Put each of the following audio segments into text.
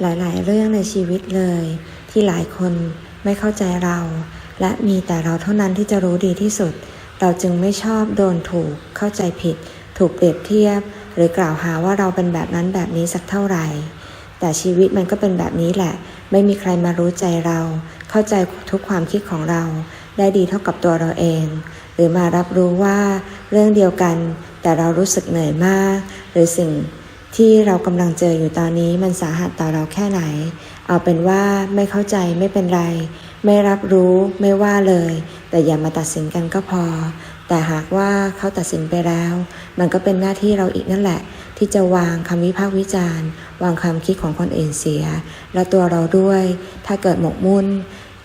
หลายๆ เรื่องในชีวิตเลย ที่หลายคนไม่เข้าใจเรา และมีแต่เราเท่านั้นที่จะรู้ดีที่สุด เราจึงไม่ชอบโดนถูกเข้าใจผิด ถูกเปรียบเทียบ หรือกล่าวหาว่าเราเป็นแบบนั้นแบบนี้สักเท่าไหร่ แต่ชีวิตมันก็เป็นแบบนี้แหละ ไม่มีใครมารู้ใจเรา เข้าใจทุกความคิดของเรา ได้ดีเท่ากับตัวเราเอง หรือมารับรู้ว่าเรื่องเดียวกัน แต่เรารู้สึกเหนื่อยมาก หรือสิ่ง ที่เรากำลังเจออยู่ตอนนี้มันสาหัสต่อเราแค่ไหน เอาเป็นว่าไม่เข้าใจไม่เป็นไร ไม่รับรู้ไม่ว่าเลย แต่อย่ามาตัดสินกันก็พอ แต่หากว่าเขาตัดสินไปแล้ว มันก็เป็นหน้าที่เราอีกนั่นแหละ ที่จะวางคำวิพากษ์วิจารณ์ วางความคิดของคนอื่นเสีย และตัวเราด้วย ถ้าเกิดหมกมุ่น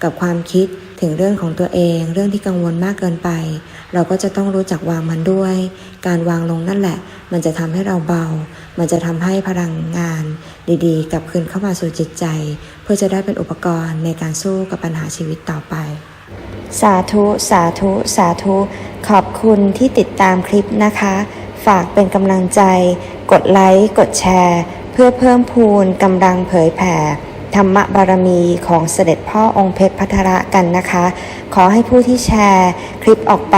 กับความคิดถึงเรื่องของตัวเอง เรื่องที่กังวลมากเกินไป เราก็จะต้องรู้จักวางมันด้วย การวางลงนั่นแหละ มันจะทำให้เราเบา มันจะทำให้พลังงานดีๆกลับคืนเข้ามาสู่จิตใจ เพื่อจะได้เป็นอุปกรณ์ในการสู้กับปัญหาชีวิตต่อไป สาธุ สาธุ สาธุ ขอบคุณที่ติดตามคลิปนะคะ ฝากเป็นกำลังใจ กดไลค์กดแชร์ เพื่อเพิ่มพูนกำลังเผยแผ่ธรรมบารมีของเสด็จพ่อองค์เพชรพัทระกันนะคะ ขอให้ผู้ที่แชร์คลิปออกไป